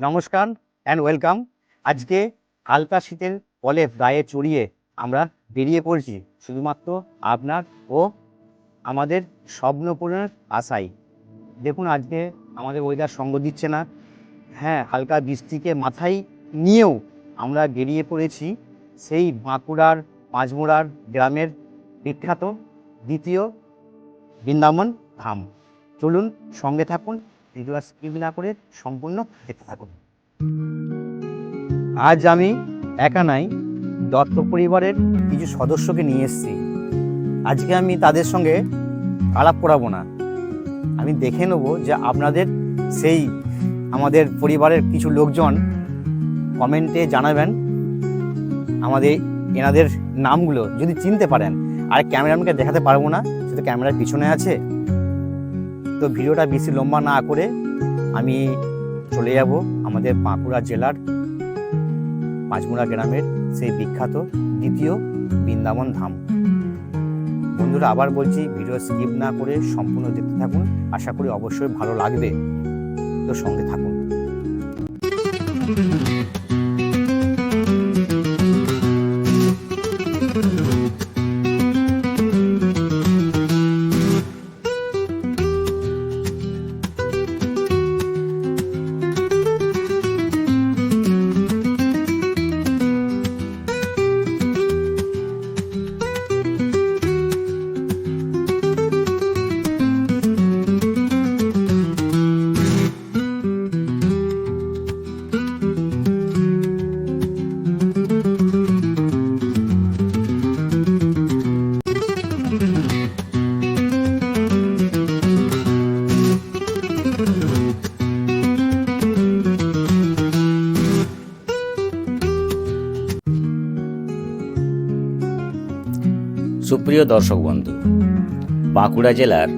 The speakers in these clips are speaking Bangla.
নমস্কার অ্যান্ড ওয়েলকাম আজকে হালকা শীতের কলে গায়ে চড়িয়ে আমরা বেরিয়ে পড়ছি শুধুমাত্র আপনার ও আমাদের স্বপ্ন পূরণের আশাই দেখুন, আজকে আমাদের ওয়েদার সঙ্গ দিচ্ছে না। হ্যাঁ হালকা বৃষ্টিকে মাথায় নিয়েও আমরা বেরিয়ে পড়েছি সেই বাঁকুড়ার পাঁচমোড়ার গ্রামের বিখ্যাত দ্বিতীয় বৃন্দাবন ধাম। চলুন সঙ্গে থাকুন ভিডিও স্কিপ না করে সম্পূর্ণ দেখতে থাকুন। আজ আমি একা নাই, দত্ত পরিবারের কিছু সদস্যকে নিয়ে এসেছি। আজকে আমি তাদের সঙ্গে আলাপ করাবো না। আমি দেখে নেব যে আপনাদের সেই আমাদের পরিবারের কিছু লোকজন কমেন্টে জানাবেন। আমাদের এনাদের নামগুলো যদি চিনতে পারেন। আর ক্যামেরাম্যানকে দেখাতে পারব না, সেটা ক্যামেরার পিছনে আছে। তো ভিডিওটা বেশি লম্বা না করে আমি চলে যাব আমাদের বাঁকুড়া জেলার পাঁচমুড়া গ্রামের সেই বিখ্যাত দ্বিতীয় বৃন্দাবন ধাম। বন্ধুরা, আবার বলছি, ভিডিও স্কিপ না করে সম্পূর্ণ দেখতে থাকুন। আশা করি অবশ্যই ভালো লাগবে। তো সঙ্গে থাকুন। সুপ্রিয় দর্শক বন্ধু, বাঁকুড়া জেলার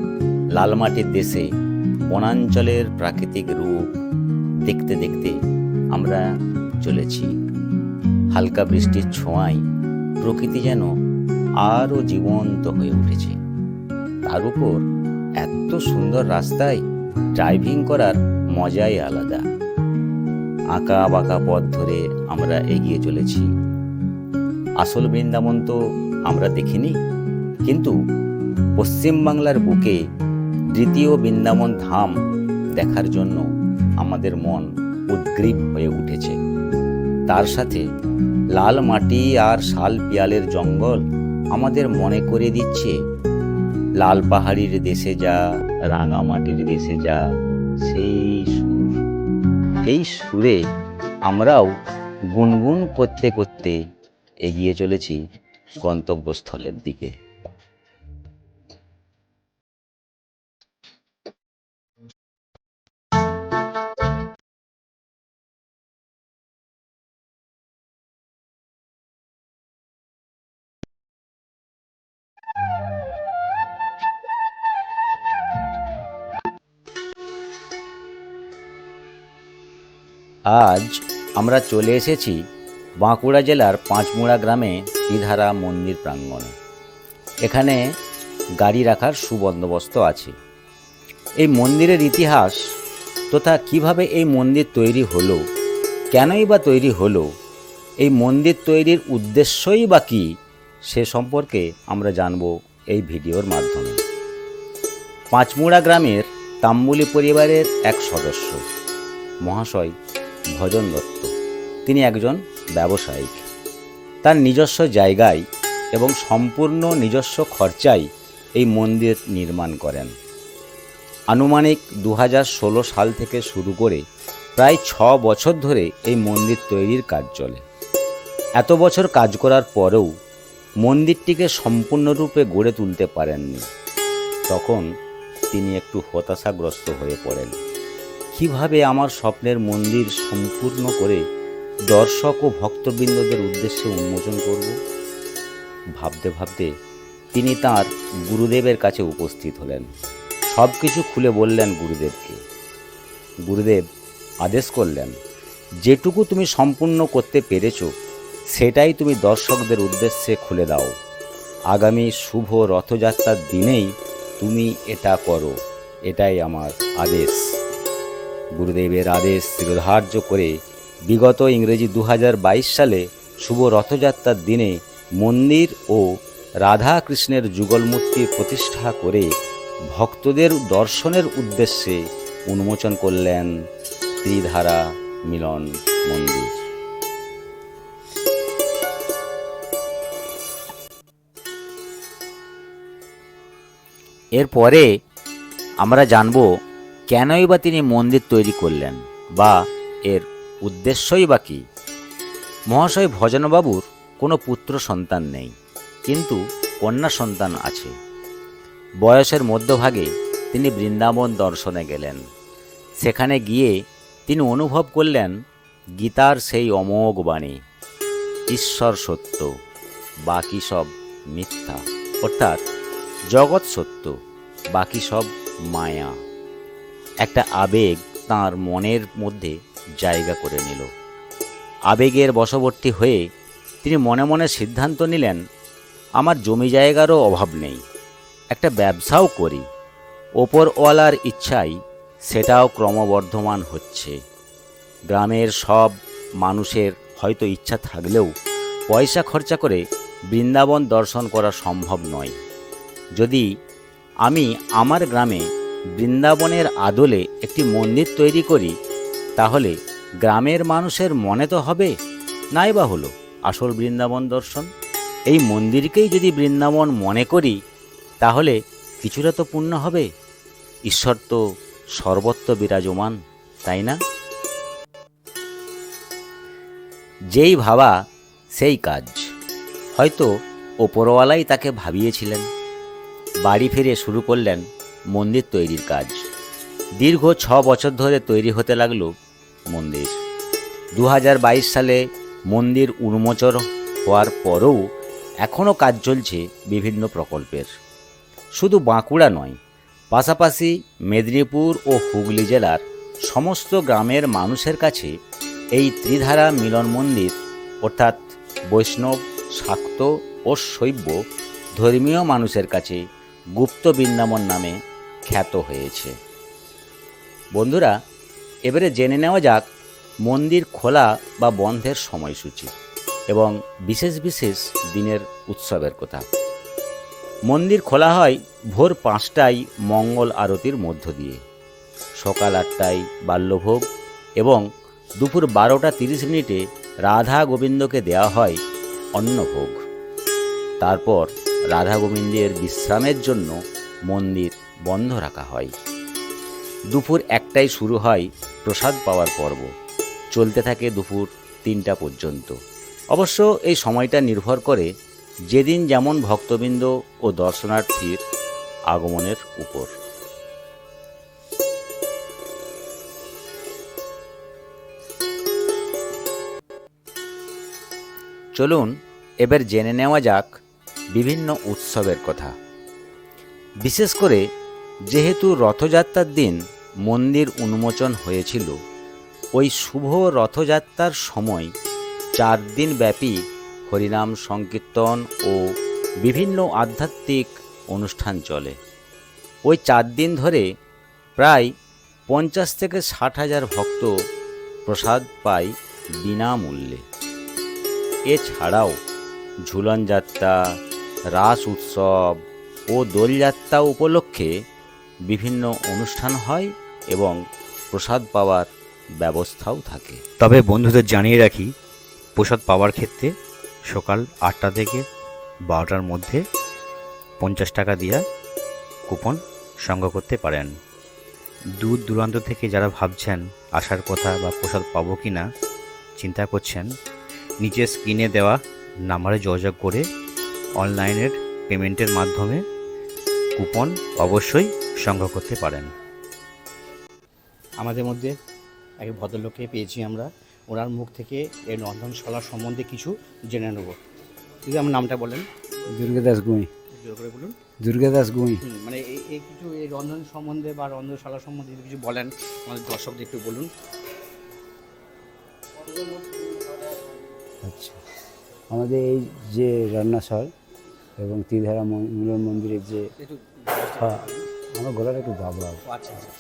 লালমাটির দেশে বনাঞ্চলের প্রাকৃতিক রূপ দেখতে দেখতে আমরা চলেছি। হালকা বৃষ্টির ছোঁয়ায় প্রকৃতি যেন আরও জীবন্ত হয়ে উঠেছে। তার উপর এত সুন্দর রাস্তায় ড্রাইভিং করার মজাই আলাদা। আঁকা বাঁকা পথ ধরে আমরা এগিয়ে চলেছি। আসল বৃন্দাবন তো আমরা দেখিনি কিন্তু পশ্চিমবাংলার বুকে দ্বিতীয় বৃন্দাবন ধাম দেখার জন্য আমাদের মন উদ্গ্রীব হয়ে উঠেছে। তার সাথে লাল মাটি আর শাল পিয়ালের জঙ্গল আমাদের মনে করে দিচ্ছে, লাল পাহাড়ির দেশে যা, রাঙা মাটির দেশে যা, সেই সুর। এই সুরে আমরাও গুনগুন করতে করতে এগিয়ে চলেছি গন্তব্যস্থলের দিকে। আজ আমরা চলে এসেছি বাঁকুড়া জেলার পাঁচমুড়া গ্রামে শ্রীধারা মন্দির প্রাঙ্গণে। এখানে গাড়ি রাখার সুবন্দোবস্ত আছে। এই মন্দিরের ইতিহাস তথা কীভাবে এই মন্দির তৈরি হলো, কেনই বা তৈরি হলো, এই মন্দির তৈরির উদ্দেশ্যই বা কী, সে সম্পর্কে আমরা জানব এই ভিডিওর মাধ্যমে। পাঁচমুড়া গ্রামের তাম্বুলি পরিবারের এক সদস্য, মহাশয় ভজন দত্ত। তিনি একজন ব্যবসায়িক। তার নিজস্ব জায়গায় এবং সম্পূর্ণ নিজস্ব খরচায় এই মন্দির নির্মাণ করেন। আনুমানিক দু হাজার ষোলো সাল থেকে শুরু করে প্রায় ছ বছর ধরে এই মন্দির তৈরির কাজ চলে। এত বছর কাজ করার পরেও মন্দিরটিকে সম্পূর্ণরূপে গড়ে তুলতে পারেননি। তখন তিনি একটু হতাশাগ্রস্ত হয়ে পড়েন। কীভাবে আমার স্বপ্নের মন্দির সম্পূর্ণ করে দর্শক ও ভক্তবৃন্দদের উদ্দেশ্যে উন্মোচন করব? ভাবতে ভাবতে তিনি তার গুরুদেবের কাছে উপস্থিত হলেন। সব কিছু খুলে বললেন গুরুদেবকে। গুরুদেব আদেশ করলেন, যেটুকু তুমি সম্পূর্ণ করতে পেরেছ, সেটাই তুমি দর্শকদের উদ্দেশ্যে খুলে দাও। আগামী শুভ রথযাত্রার দিনেই তুমি এটা করো। এটাই আমার আদেশ। গুরুদেবের আদেশ শিরোধার্য করে বিগত ইংরেজি দু হাজার বাইশ সালে শুভ রথযাত্রার দিনে মন্দির ও রাধা কৃষ্ণের যুগলমূর্তি প্রতিষ্ঠা করে ভক্তদের দর্শনের উদ্দেশ্যে উন্মোচন করলেন ত্রিধারা মিলন মন্দির। এরপরে আমরা জানব কেনই বা তিনি মন্দির তৈরি করলেন? বা এর উদ্দেশ্যই বা কী? মহাশয় ভজনবাবুর কোনো পুত্র সন্তান নেই, কিন্তু কন্যা সন্তান আছে। বয়সের মধ্যভাগে তিনি বৃন্দাবন দর্শনে গেলেন। সেখানে গিয়ে তিনি অনুভব করলেন গীতার সেই অমোঘ বাণী, ঈশ্বর সত্য, বাকি সব মিথ্যা। অর্থাৎ জগৎ সত্য, বাকি সব মায়া। একটা আবেগ তার মনের মধ্যে জায়গা করে নিল। আবেগের বশবর্তী হয়ে তিনি মনে মনে সিদ্ধান্ত নিলেন, আমার জমি জায়গারও অভাব নেই, একটা ব্যবসাও করি। ওপরওয়ালার ইচ্ছাই সেটাও ক্রমবর্ধমান হচ্ছে। গ্রামের সব মানুষের হয়তো ইচ্ছা থাকলেও পয়সা খরচা করে বৃন্দাবন দর্শন করা সম্ভব নয়। যদি আমি আমার গ্রামে বৃন্দাবনের আদলে একটি মন্দির তৈরি করি, তাহলে গ্রামের মানুষের মনে তো হবে, নাই বা হলো আসল বৃন্দাবন দর্শন? এই মন্দিরকেই যদি বৃন্দাবন মনে করি, তাহলে কিছুটা তো পুণ্য হবে। ঈশ্বর তো সর্বত্র বিরাজমান, তাই না? যেই ভাবা, সেই কাজ। হয়তো ওপরওয়ালাই তাকে ভাবিয়েছিলেন, বাড়ি ফিরে শুরু করলেন মন্দির তৈরির কাজ। দীর্ঘ ছ বছর ধরে তৈরি হতে লাগল মন্দির। দু হাজার বাইশ সালে মন্দির উন্মোচন হওয়ার পরেও এখনও কাজ চলছে বিভিন্ন প্রকল্পের। শুধু বাঁকুড়া নয়, পাশাপাশি মেদিনীপুর ও হুগলি জেলার সমস্ত গ্রামের মানুষের কাছে এই ত্রিধারা মিলন মন্দির, অর্থাৎ বৈষ্ণব, শাক্ত ও শৈব ধর্মীয় মানুষের কাছে গুপ্ত বৃন্দাবন নামে খ্যাত হয়েছে। বন্ধুরা, এবারে জেনে নেওয়া যাক মন্দির খোলা বা বন্ধের সময়সূচি এবং বিশেষ বিশেষ দিনের উৎসবের কথা। মন্দির খোলা হয় ভোর পাঁচটায় মঙ্গল আরতির মধ্য দিয়ে। সকাল আটটায় বাল্যভোগ এবং দুপুর বারোটা তিরিশ মিনিটে রাধা গোবিন্দকে দেওয়া হয় অন্নভোগ। তারপর রাধা গোবিন্দের বিশ্রামের জন্য মন্দির বন্ধ রাখা হয়। দুপুর একটায় শুরু হয় প্রসাদ পাওয়ার পর্ব। চলতে থাকে দুপুর তিনটা পর্যন্ত। অবশ্য এই সময়টা নির্ভর করে যেদিন যেমন ভক্তবৃন্দ ও দর্শনার্থীর আগমনের উপর। চলুন এবার জেনে নেওয়া যাক বিভিন্ন উৎসবের কথা। বিশেষ করে যেহেতু রথযাত্রার দিন মন্দির উন্মোচন হয়েছিল, ওই শুভ রথযাত্রার সময় চার দিন ব্যাপী হরিনাম সংকীর্তন ও বিভিন্ন আধ্যাত্মিক অনুষ্ঠান চলে। ওই চার দিন ধরে প্রায় পঞ্চাশ থেকে ষাট হাজার ভক্ত প্রসাদ পায় বিনামূল্যে। এছাড়াও ঝুলন যাত্রা রাস উৎসব ও দোলযাত্রা উপলক্ষে বিভিন্ন অনুষ্ঠান হয় এবং প্রসাদ পাওয়ার ব্যবস্থাও থাকে। তবে বন্ধুদের জানিয়ে রাখি, প্রসাদ পাওয়ার ক্ষেত্রে সকাল আটটা থেকে বারোটার মধ্যে পঞ্চাশ টাকা দিয়ে কুপন সংগ্রহ করতে পারেন। দূর দূরান্ত থেকে যারা ভাবছেন আসার কথা বা প্রসাদ পাবো কি না চিন্তা করছেন, নিচে স্ক্রিনে দেওয়া নাম্বারে যোগাযোগ করে অনলাইনের পেমেন্টের মাধ্যমে কুপন অবশ্যই সংগ্রহ করতে পারেন। আমাদের মধ্যে এক ভদ্রলোককে পেয়েছি আমরা। ওনার মুখ থেকে এই রন্ধনশালা সম্বন্ধে কিছু জেনে নেব। যদি আমার নামটা বলেন। দুর্গাদাস গুঁই। করে বলুন। দুর্গাদাস গুঁই। হুম, মানে এই এই কিছু এই রন্ধন সম্বন্ধে বা রন্ধনশালা সম্বন্ধে যদি কিছু বলেন আমাদের দর্শকদের একটু বলুন। আচ্ছা। আমাদের এই যে রান্নাশাল এবং ত্রিধারা মিলন মন্দিরের যে একটু আমার গলাটা একটু দাবা আচ্ছা আচ্ছা আচ্ছা।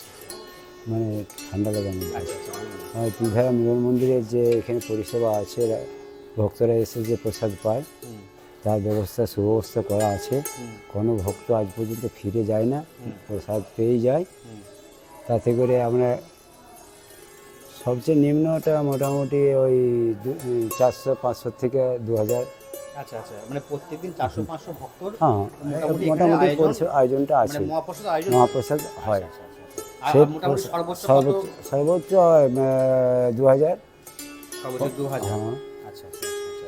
মানে ঠান্ডা আচ্ছা বলুন। আর ত্রিধারা মিলন মন্দিরের যে এখানে পরিষেবা আছে ভক্তরা এসে যে প্রসাদ পায় তার ব্যবস্থা সুব্যবস্থা করা আছে। কোনো ভক্ত আজ পর্যন্ত ফিরে যায় না। প্রসাদ পেয়েই যায়। তাতে করে আমরা সবচেয়ে নিম্নটা মোটামুটি ওই চারশো পাঁচশো থেকে দু হাজার আচ্ছা আচ্ছা। মানে প্রত্যেকদিন চারশো পাঁচশো ভক্তর হ্যাঁ মোটামুটি আয়োজনটা মানে আছে। মহাপ্রসাদ হয়। আচ্ছা, আচ্ছা, আচ্ছা। সর্বোচ্চ দু হাজার।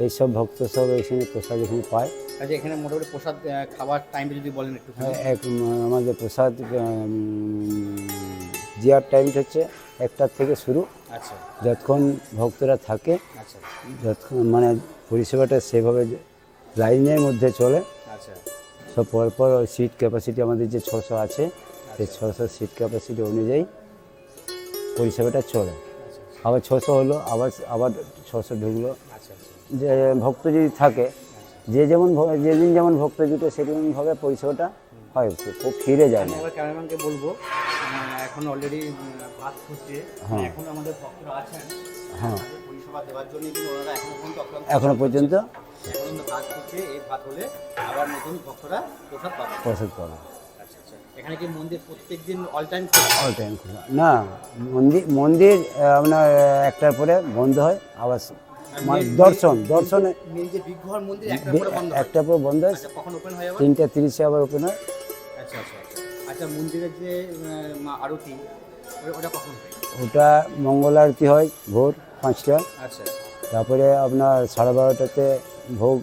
এইসব ভক্ত সব এখানে প্রসাদ এখানে পায়। আচ্ছা এখানে মোটামুটি প্রসাদ খাবার টাইমটা যদি বলেন একটু। হ্যাঁ, এক আমাদের প্রসাদ উম, দেওয়ার টাইমটা হচ্ছে একটার থেকে শুরু। আচ্ছা। যতক্ষণ ভক্তরা থাকে আচ্ছা। যতক্ষণ মানে পরিষেবাটা সেভাবে লাইনের মধ্যে চলে। আচ্ছা। সব পরপর ওই সিট ক্যাপাসিটি আমাদের যে ছশো আছে সেই ছশো সিট ক্যাপাসিটি অনুযায়ী পরিষেবাটা চলে। আচ্ছা আবার ছশো হলো আবার আবার ছশো ঢুকলো। আচ্ছা আচ্ছা। যে ভক্ত যদি থাকে যে যেমন যেদিন যেমন ভক্ত জুটে সেদিনভাবে পরিষেবাটা হয়। খুব ফিরে যায় না। ক্যামেরাম্যানকে বলব এখন অলরেডি হচ্ছে হ্যাঁ। এখন আমাদের ভক্তরা আছেন। হ্যাঁ। এখনও পর্যন্ত প্রসাদ পাবে আচ্ছা আচ্ছা। এখানে কি মন্দির প্রত্যেকদিন অল টাইম অল টাইম খোলা। না মন্দির মন্দির আপনার একটার পরে বন্ধ হয় আবার মানে দর্শন দর্শনে একটার পর বন্ধ হয়। আচ্ছা তিনটা তিরিশে আবার ওপেন হয়। আচ্ছা আচ্ছা আচ্ছা। মন্দিরের যে আরতি ওটা- ওটা কখন হয়? ওটা মঙ্গল আরতি হয় ভোর পাঁচটা। আচ্ছা। তারপরে আপনার সাড়ে বারোটাতে ভোগ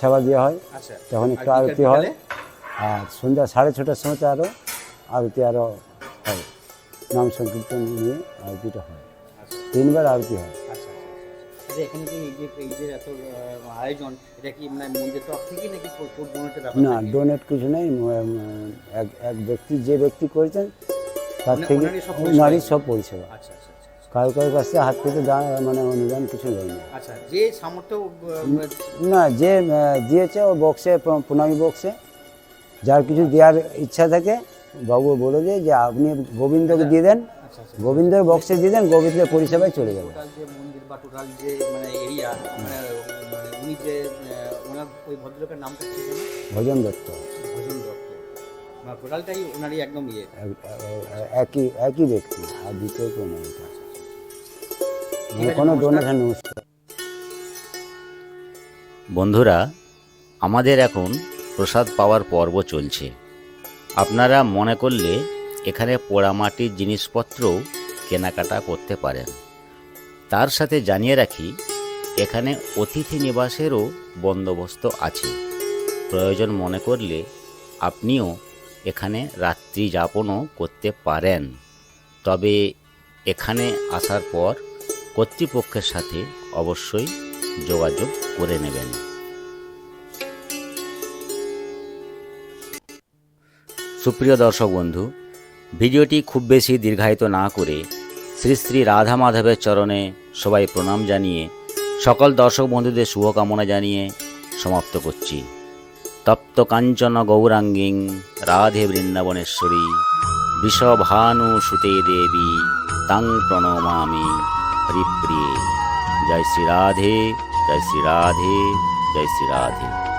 সেবা দেওয়া হয়। আচ্ছা। তখন একটু আরতি হয়। আর সন্ধ্যা সাড়ে ছটার সময় তো আরও আরতি আরও হয়। নাম সংকীর্তন নিয়ে আরতিটা হয়। আচ্ছা। তিনবার আরতি হয়। না ডোনেট কিছু নেই। এক ব্যক্তি যে ব্যক্তি করেছেন তার থেকে ওনারই সব পরিষেবা? আচ্ছা আচ্ছা আচ্ছা। কারও কারও কাছ থেকে হাত দান মানে অনুদান কিছু নেই। না আচ্ছা যে সামর্থ্য না যে দিয়েছে ও বক্সে প্রণামী বক্সে। যার কিছু দেওয়ার ইচ্ছা থাকে বাবু বলে দিয়ে যে আপনি গোবিন্দকে দিয়ে দেন। গোবিন্দের বক্সে দিয়ে দেন গোবিন্দের পরিষেবায় চলে যাবে। মানে মানে মানে? ভজন দত্ত। মানে টোটালটাই ওনারই একদম ইয়ে। একই একই ব্যক্তি আর দ্বিতীয় কেউ নেই। মানে কোনো ডোনেশন নমস্কার। বন্ধুরা আমাদের এখন প্রসাদ পাওয়ার পর্ব চলছে। আপনারা মনে করলে এখানে পোড়ামাটির জিনিসপত্রও কেনাকাটা করতে পারেন। তার সাথে জানিয়ে রাখি এখানে অতিথি নিবাসেরও বন্দোবস্ত আছে। প্রয়োজন মনে করলে আপনিও এখানে রাত্রি যাপনও করতে পারেন। তবে এখানে আসার পর কর্তৃপক্ষের সাথে অবশ্যই যোগাযোগ করে নেবেন। সুপ্রিয় দর্শক বন্ধু, ভিডিওটি খুব বেশি দীর্ঘায়িত না করে শ্রী শ্রী রাধা মাধবের চরণে সবাই প্রণাম জানিয়ে সকল দর্শক বন্ধুদের শুভকামনা জানিয়ে সমাপ্ত করছি। তপ্ত কাঞ্চন গৌরাঙ্গিং, রাধে বৃন্দাবনেশ্বরী, বিষভানু সুতে দেবী, তাং প্রণমামি, হরিপ্রিয়ে। জয় শ্রী রাধে, জয় শ্রী রাধে, জয় শ্রী রাধে।